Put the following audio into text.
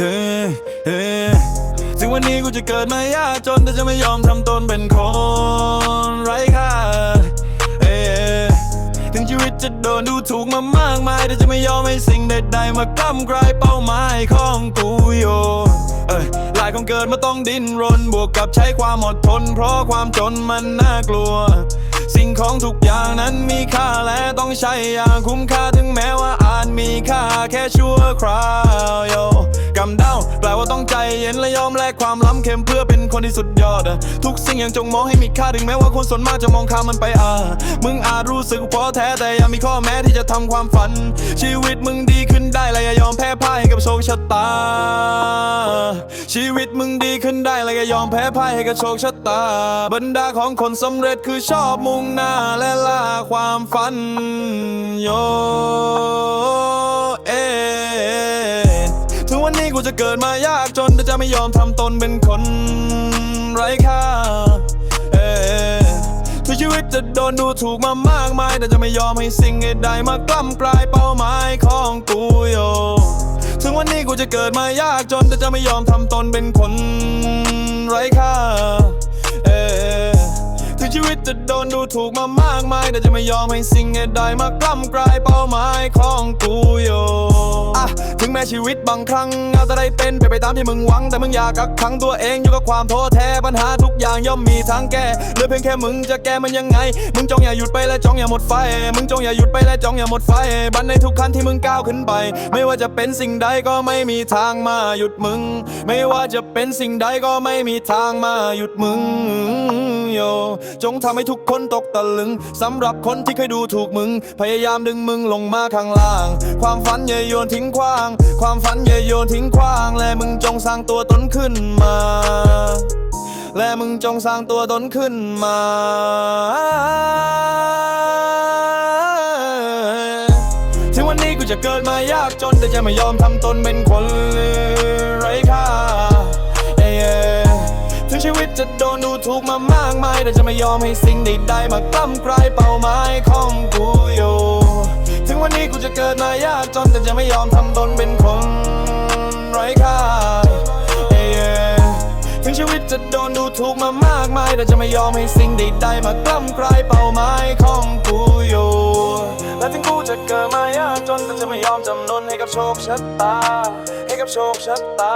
ธอถึงวันนี้กูจะเกิดมายากจนแต่จะไม่ยอมทำตนเป็นคนไร้ค่าเออถึงชีวิตจะโดนดูถูกมามากมายแต่จะไม่ยอมให้สิ่งใดๆมากล้ำกลายเป้าหมายของกูโยหลายคนเกิดมาต้องดิ้นรน บวกกับใช้ความอดทน เพราะความจนมันน่ากลัว สิ่งของทุกอย่างนั้นมีค่าและต้องใช้อย่างคุ้มค่าถึงแม้ว่าอาจมีค่าแค่ชั่วคราวโย กำด้าแปลว่าต้องใจเย็นและยอมแลกความล้ำเค็มเพื่อเป็นคนที่สุดยอดอะทุกสิ่งยังจงมองให้มีค่าถึงแม้ว่าคนส่วนมากจะมองข้ามมันไปอะมึงอาจรู้สึกพอแท้แต่ยังมีข้อแม้ที่จะทำความฝัน ชีวิตมึงดีขึ้นได้และอย่ายอมแพ้พ่ายให้กับโชคชะตา ชีวิตมึงดีขึ้นได้และอย่ายอมแพ้พ่ายให้กับโชคชะตา บรรดาของคนสำเร็จคือชอบมุ่งหน้าและล่าความฝันโย จะเกิดมายากจนแต่จะไม่ยอมทำตนเป็นคนไร้ค่าเอ่อถึงชีวิตจะโดนดูถูกมามากมาย แต่จะไม่ยอมให้สิ่งใดมากล้ำกลายเป้าหมายของกูโยถึงวันนี้กูจะเกิดมายากจนแต่จะไม่ยอมทำตนเป็นคนไร้ค่าเอถึงชีวิตจะโดนดูถูกมามากมาย แต่จะไม่ยอมให้สิ่งใดมากล้ำกลายเป้าหมายของกูโย่ งแม้ชีวิตบางครั้งอาจจะได้เป็นไปไปตามที่มึงหวัง แต่มึงอยากกักขังตัวเองอยู่กับความท้อแท้ปัญหาทุกอย่างย่อมมีทางแก้เหลือเพียงแค่มึงจะแก้มันยังไง มึงจงอย่าหยุดไปและจงอย่าหมดไฟ มึงจงอย่าหยุดไปและจงอย่าหมดไฟ บันในทุกขั้นที่มึงก้าวขึ้นไป ไม่ว่าจะเป็นสิ่งใดก็ไม่มีทางมาหยุดมึง ไม่ว่าจะเป็นสิ่งใดก็ไม่มีทางมาหยุดมึง โย จงทำให้ทุกคนตกตะลึงสำหรับคนที่เคยดูถูกมึง พยายามดึงมึงลงมาข้างล่าง ความฝันอย่าโยนทิ้งขว้าง ความฝันอย่าโยนทิ้งขว้าง และมึงจงสร้างตัวตนขึ้นมา และมึงจงสร้างตัวตนขึ้นมาถึงวันนี้กูจะเกิดมายากจนแต่จะไม่ยอมทำตนเป็นคนไร้ค่า ชีวิตจะโดนดูถูกมามากมาย แต่จะไม่ยอมให้สิ่งใดๆมากล้ำกลายเป้าหมายของกูอยู่ ถึงวันนี้กูจะเกิดมายากจนแต่จะไม่ยอมทำตนเป็นคนไร้ค่าถึงชีวิตจะโดนดูถูกมามากมาย แต่จะไม่ยอมให้สิ่งใดๆมากล้ำกลายเป้าหมายของกูอยู่และถึงกูจะเกิดมายากจนแต่จะไม่ยอมจำนนให้กับโชคชะตา ให้กับโชคชะตา